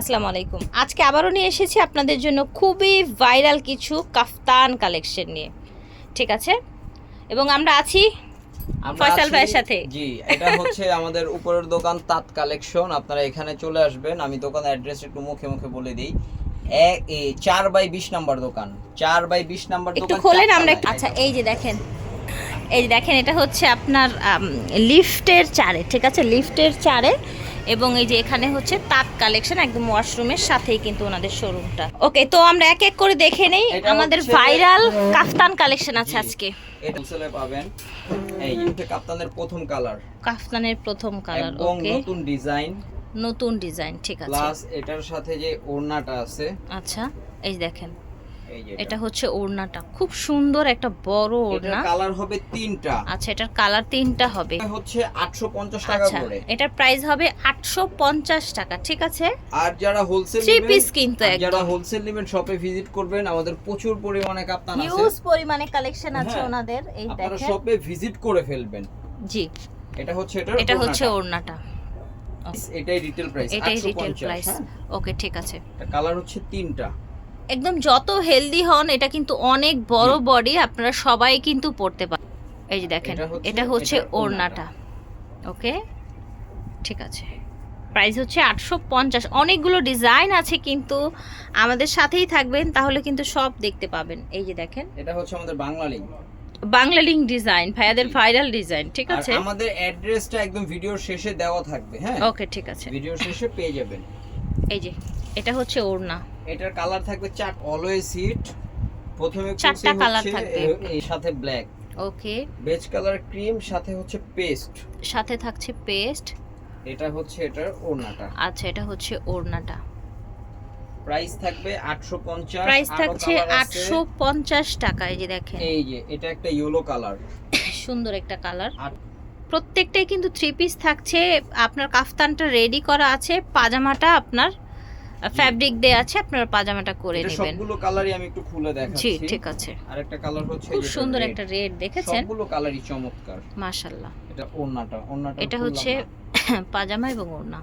আসসালামু আলাইকুম। আজকে আবারও নিয়ে এসেছি আপনাদের জন্য খুবই ভাইরাল কিছু কাফতান কালেকশন নিয়ে। ঠিক আছে? এবং আমরা আছি ফয়সাল ভাইয়ের সাথে। জি এটা হচ্ছে আমাদের উপরের দোকান তাঁত কালেকশন। আপনারা এখানে চলে আসবেন। আমি দোকানের অ্যাড্রেস একটু মুখে মুখে বলে দিই। চার বাই বিশ নাম্বার দোকান। চার বাই বিশ নাম্বার একটু খোলেন আমরা। আচ্ছা এই যে দেখেন। এই যে দেখেন এটা হচ্ছে আপনার লিফটের চারে। ঠিক আছে? লিফটের চারে এবং এই যে এখানে হচ্ছে তাঁত কালেকশন একদম ওয়াশরুমের সাথেই কিন্তু ওনাদের শোরুমটা ওকে তো আমরা এক এক করে দেখে নেই। আমাদের ভাইরাল কাফতান কালেকশন আছে আজকে। এটা পাবেন এই কাপ্তানের প্রথম কালার কাফতানের প্রথম কালার ওকে নতুন ডিজাইন নতুন ডিজাইন ঠিক আছে। প্লাস এটার সাথে যে ওড়নাটা আছে। আচ্ছা এই দেখেন। এটা। হচ্ছে ওড়নাটা। খুব সুন্দর একটা বড় ওড়না। কালার হবে তিনটা। আচ্ছা এটার কালার তিনটা হবে। হচ্ছে আটশো পঞ্চাশ টাকা আচ্ছা করে। এটার প্রাইস হবে আটশো পঞ্চাশ টাকা ঠিক আছে? আর যারা হোলসেল থ্রি পিস কিন্তু যারা হোলসেল নেবেন শপে ভিজিট করবেন আমাদের প্রচুর পরিমাণে কাপ্তান আছে। হিউজ পরিমাণে কালেকশন আছে হ্যাঁ। ওনাদের এই আপনারা দেখেন। শপে ভিজিট করে ফেলবেন। জি। এটা হচ্ছে এটা এটা হচ্ছে ওড়নাটা। এটাই রিটেল প্রাইস এটাই রিটেল প্রাইস ওকে ঠিক আছে। কালার হচ্ছে তিনটা। একদম যত হেলদি হন এটা কিন্তু অনেক বড় বডি আপনারা সবাই কিন্তু পড়তে পারেন এই যে দেখেন এটা হচ্ছে-। ওড়নাটা। ওকে? ঠিক আছে। প্রাইস হচ্ছে আটশো পঞ্চাশ। অনেকগুলো ডিজাইন আছে কিন্তু আমাদের সাথেই থাকবেন তাহলে কিন্তু সব দেখতে পাবেন। এই যে দেখেন। এটা হচ্ছে আমাদের Bangla link Bangla link design ভাইয়াদের ভাইরাল ডিজাইন ঠিক আছে? আমাদের অ্যাড্রেসটা একদম ভিডিওর শেষে দেওয়া থাকবে হ্যাঁ? ওকে ঠিক আছে। ভিডিওর শেষে পেয়ে যাবেন। এই যে এটা হচ্ছে ওড়না। এটার কালার থাকবে চার অলওয়েজ হিট প্রথমে চারটা হচ্ছে থাকবে। এর সাথে black okay. Beige colour cream সাথে হচ্ছে পেস্ট সাথে থাকছে পেস্ট এটা হচ্ছে এটার ওড়নাটা। আচ্ছা এটা হচ্ছে ওড়নাটা। প্রাইস থাকবে 850 প্রাইস থাকছে colour আছে। আটশো পঞ্চাশ টাকা এই যে দেখেন। এই যে এটা একটা ইয়েলো কালার সুন্দর একটা কালার প্রত্যেকটাই কিন্তু থ্রি পিস থাকছে। আপনার কাফতানটা রেডি করা আছে পাজামাটা আপনার ফ্যাব্রিক দেয়া আছে আপনারা পাজামাটা করে নেবেন। সবগুলো কালারই আমি একটু খুলে জি ঠিক আছে। আরেকটা কালার হচ্ছে খুব সুন্দর একটা রেড দেখেছেন? সবগুলো কালারই চমৎকার। মাশাআল্লাহ। এটা ওড়নাটা ওড়নাটা এটা হচ্ছে পাজামা এবং ওড়না।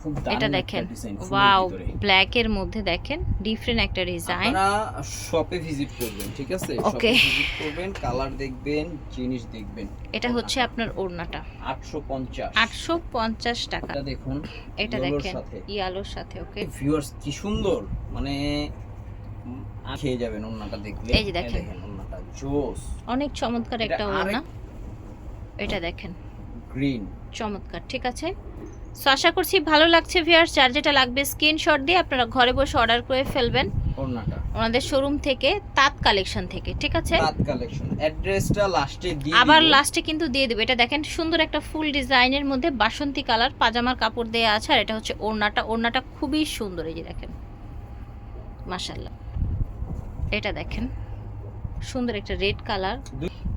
খুব এটা দেখেন। ওয়াও ব্ল্যাক এর মধ্যে দেখেন ডিফারেন্ট একটা ডিজাইন আপনারা শপে ভিজিট করবেন ঠিক আছে? Okay. ভিজিট করবেন কালার দেখবেন জিনিস দেখবেন। এটা হচ্ছে আপনার ওড়নাটা। 850 আটশো পঞ্চাশ টাকা। এটা দেখুন এটা দেখেন। ইয়ালোর সাথে ওকে ভিউয়ার্স কি সুন্দর! মানে খেয়ে যাবেন ওড়নাটা দেখলে। এই যে দেখেন। ওড়নাটা জোস। অনেক চমৎকার একটা ওড়না। এটা দেখেন। গ্রিন চমৎকার ঠিক আছে? সো আশা করছি ভালো লাগছে ভিউয়ার্স যার যেটা লাগবে স্ক্রিনশট দিয়ে আপনারা ঘরে বসে অর্ডার করে ফেলবেন। ওনাদের শোরুম থেকে তাঁত কালেকশন থেকে ঠিক আছে? তাঁত কালেকশন অ্যাড্রেসটা লাস্টে দিয়ে আবার লাস্টে কিন্তু দিয়ে দেবে। এটা দেখেন সুন্দর একটা ফুল ডিজাইনের মধ্যে বাসন্তী কালার পাজামার কাপড় দেয়া আছে আর এটা হচ্ছে ওড়নাটা। ওড়নাটা খুবই সুন্দর এই যে দেখেন। মাশাল্লাহ এটা দেখেন সুন্দর একটা রেড কালার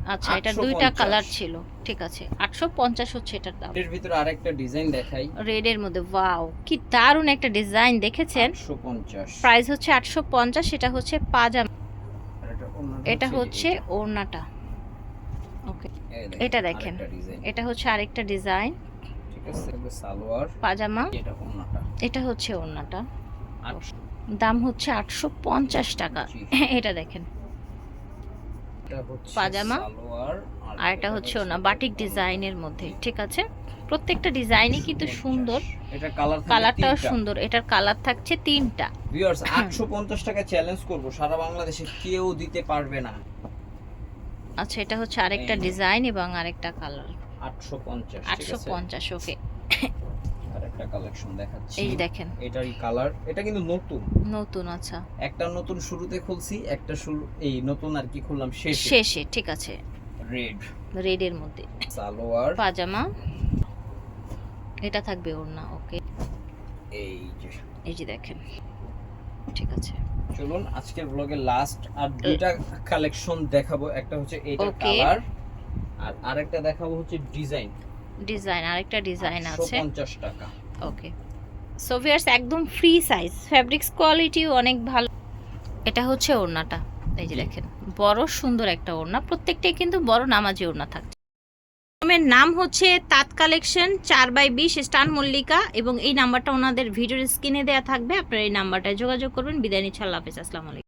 আচ্ছা এটা দুইটা কালার ছিল। ঠিক আছে আটশো পঞ্চাশ হচ্ছে এটার দাম। এর ভিতরে আরেকটা ডিজাইন দেখাই। রেড এর মধ্যে ওয়াও কি দারুণ একটা ডিজাইন দেখেছেন? 850 প্রাইস হচ্ছে আটশো পঞ্চাশ এটা হচ্ছে পাজামা। এটা হচ্ছে। ওড়নাটা। ওকে এটা দেখেন। এটা হচ্ছে আরেকটা ডিজাইন ঠিক আছে সালোয়ার। পাজামা। এটা ওড়নাটা। এটা হচ্ছে ওড়নাটা। দাম হচ্ছে আটশো পঞ্চাশ টাকা। এটা দেখেন। পাজামা, আর এটা হচ্ছে ওনা বাটিক ডিজাইনের মধ্যে ঠিক আছে? প্রত্যেকটা ডিজাইনই কিন্তু সুন্দর। এটা কালার কালারটাও সুন্দর এটার কালার থাকছে তিনটা। ভিউয়ার্স 850 টাকা চ্যালেঞ্জ করব সারা বাংলাদেশে কেউ দিতে পারবে না। আচ্ছা এটা হচ্ছে আরেকটা ডিজাইন এবং আরেকটা কালার 850 ঠিক আটশো আছে পঞ্চাশ ওকে আরেকটা কালেকশন দেখাচ্ছি। এই দেখেন। এটারই কালার এটা কিন্তু নতুন। নতুন আচ্ছা। একটা নতুন শুরুতে খুলছি একটা শুরু এই নতুন আর কি খুললাম শেষে। শেষে ঠিক আছে। রেড রেডের মধ্যে। সালোয়ার। পাজামা। এটা থাকবে ওড়না ওকে এই যে। এই যে দেখেন। ঠিক আছে। চলুন আজকের ব্লগের লাস্ট আর দুইটা কালেকশন দেখাবো। একটা হচ্ছে এটা কালার আর আরেকটা দেখাবো হচ্ছে ডিজাইন ডিজাইন আরেকটা ডিজাইন আছে। 150 টাকা। ওকে সো ভিউয়ার্স একদম ফ্রি সাইজ ফ্যাব্রিক্স কোয়ালিটিও অনেক ভালো। এটা হচ্ছে ওড়নাটা। এই যে দেখেন বড় সুন্দর একটা ওড়না। প্রত্যেকটাই কিন্তু বড় নামাজি ওড়না থাকছে। নাম হচ্ছে তাঁত কালেকশন চার বাই বিশ স্টান মল্লিকা এবং এই নাম্বারটা ওনাদের ভিডিওর স্ক্রিনে দেওয়া থাকবে। আপনারা এই নাম্বারটায় যোগাযোগ করবেন। বিদায় নিচ্ছি। আল্লাহ হাফেজ। আসসালামু আলাইকুম।